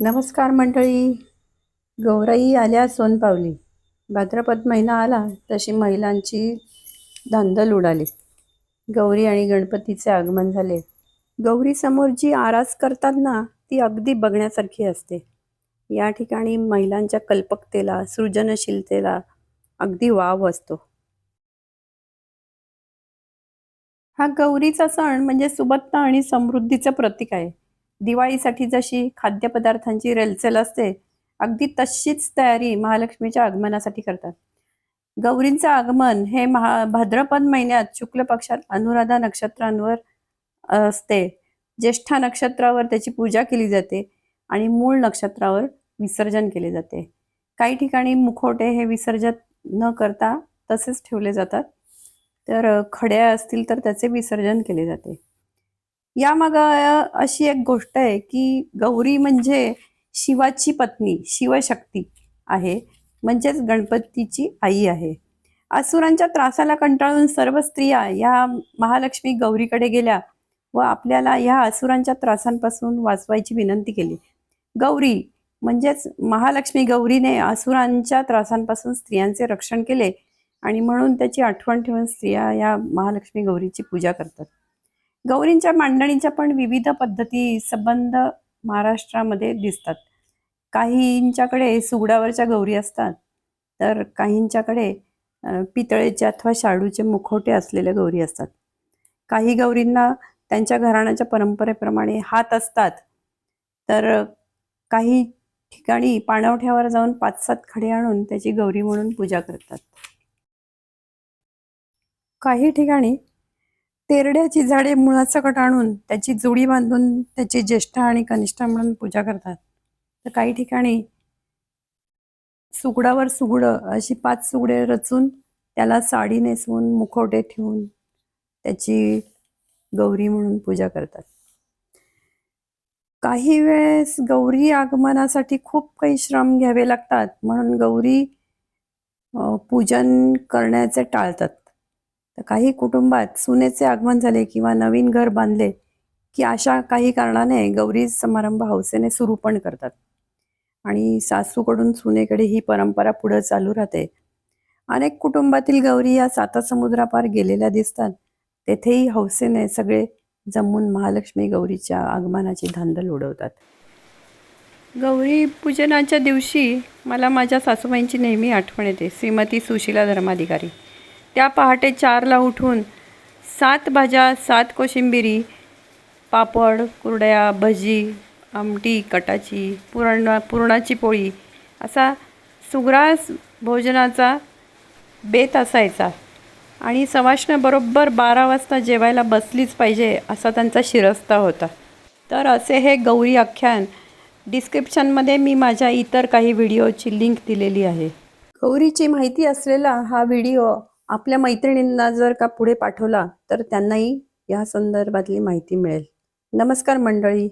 नमस्कार मंडळी. गौराई आल्या सोनपावली. भाद्रपद महिना आला तशी महिलांची धांदल उडाली. गौरी आणि गणपतीचे आगमन झाले. गौरीसमोर जी आरास करतात ना ती अगदी बघण्यासारखी असते. या ठिकाणी महिलांच्या कल्पकतेला सृजनशीलतेला अगदी वाव असतो. हा गौरीचा सण म्हणजे सुबत्ता आणि समृद्धीचं प्रतीक आहे. दिवाळीसाठी जशी खाद्यपदार्थांची रेलचेल असते अगदी तशीच तयारी महालक्ष्मीच्या आगमनासाठी करतात. गौरींचं आगमन हे महा भाद्रपद महिन्यात शुक्ल पक्षात अनुराधा नक्षत्रांवर असते. ज्येष्ठा नक्षत्रावर त्याची पूजा केली जाते आणि मूळ नक्षत्रावर विसर्जन केले जाते. काही ठिकाणी मुखोटे हे विसर्जन न करता तसेच ठेवले जातात. तर खड्या असतील तर त्याचे विसर्जन केले जाते. यामाग अशी एक गोष्ट आहे की गौरी म्हणजे शिवाची पत्नी शिवशक्ती आहे. म्हणजेच गणपतीची आई आहे. असुरांच्या त्रासाला कंटाळून सर्व स्त्रिया या महालक्ष्मी गौरीकडे गेल्या व आपल्याला या असुरांच्या त्रासांपासून वाचवायची विनंती केली. गौरी म्हणजेच महालक्ष्मी गौरीने असुरांच्या त्रासांपासून स्त्रियांचे रक्षण केले आणि म्हणून त्याची आठवण ठेवून स्त्रिया या महालक्ष्मी गौरीची पूजा करतात. गौरींच्या मांडणीच्या पण विविध पद्धती संबंध महाराष्ट्रामध्ये दिसतात. काहींच्याकडे सुगडावरच्या गौरी असतात तर काहींच्याकडे पितळेचे अथवा शाडूचे मुखोटे असलेल्या गौरी असतात. काही गौरींना त्यांच्या घराण्याच्या परंपरेप्रमाणे हात असतात तर काही ठिकाणी पाणवठ्यावर जाऊन पाच सात खडे आणून त्याची गौरी म्हणून पूजा करतात. काही ठिकाणी तेरड्याची झाडे मुळासकट आणून त्याची जोडी बांधून त्याची ज्येष्ठा आणि कनिष्ठा म्हणून पूजा करतात. तर काही ठिकाणी सुगडावर सुगडं अशी पाच सुगडे रचून त्याला साडी नेसवून मुखवटे ठेवून त्याची गौरी म्हणून पूजा करतात. काही वेळेस गौरी आगमनासाठी खूप काही श्रम घ्यावे लागतात. म्हणून गौरी पूजन करण्याचे टाळतात. तर काही कुटुंबात सुनेचे आगमन झाले किंवा नवीन घर बांधले की अशा काही कारणाने गौरी समारंभ हौसेने सुरू पण करतात. आणि सासूकडून सुनेकडे ही परंपरा पुढे चालू राहते. अनेक कुटुंबातील गौरी या साता समुद्रापार गेलेल्या दिसतात. तेथेही हौसेने सगळे जमून महालक्ष्मी गौरीच्या आगमनाची धांदल उडवतात. गौरी पूजनाच्या दिवशी मला माझ्या सासूबाईंची नेहमी आठवण येते. श्रीमती सुशीला धर्माधिकारी. त्या पहाटे चारला उठून सात भाज्या सात कोशिंबिरी पापड कुरड्या भजी आमटी कटाची पुरण पुरणाची पोळी असा सुग्रास भोजनाचा बेत असायचा. आणि सवाष्ण बरोबर बारा वाजता जेवायला बसलीच पाहिजे असा त्यांचा शिरस्ता होता. तर असे हे गौरी आख्यान डिस्क्रिप्शनमध्ये मी माझ्या इतर काही व्हिडिओची लिंक दिलेली आहे. गौरीची माहिती असलेला हा व्हिडिओ आपल्या मैत्रिणींना जर का पुढे पाठवला तर त्यांनाही या संदर्भातली माहिती मिळेल. नमस्कार मंडळी.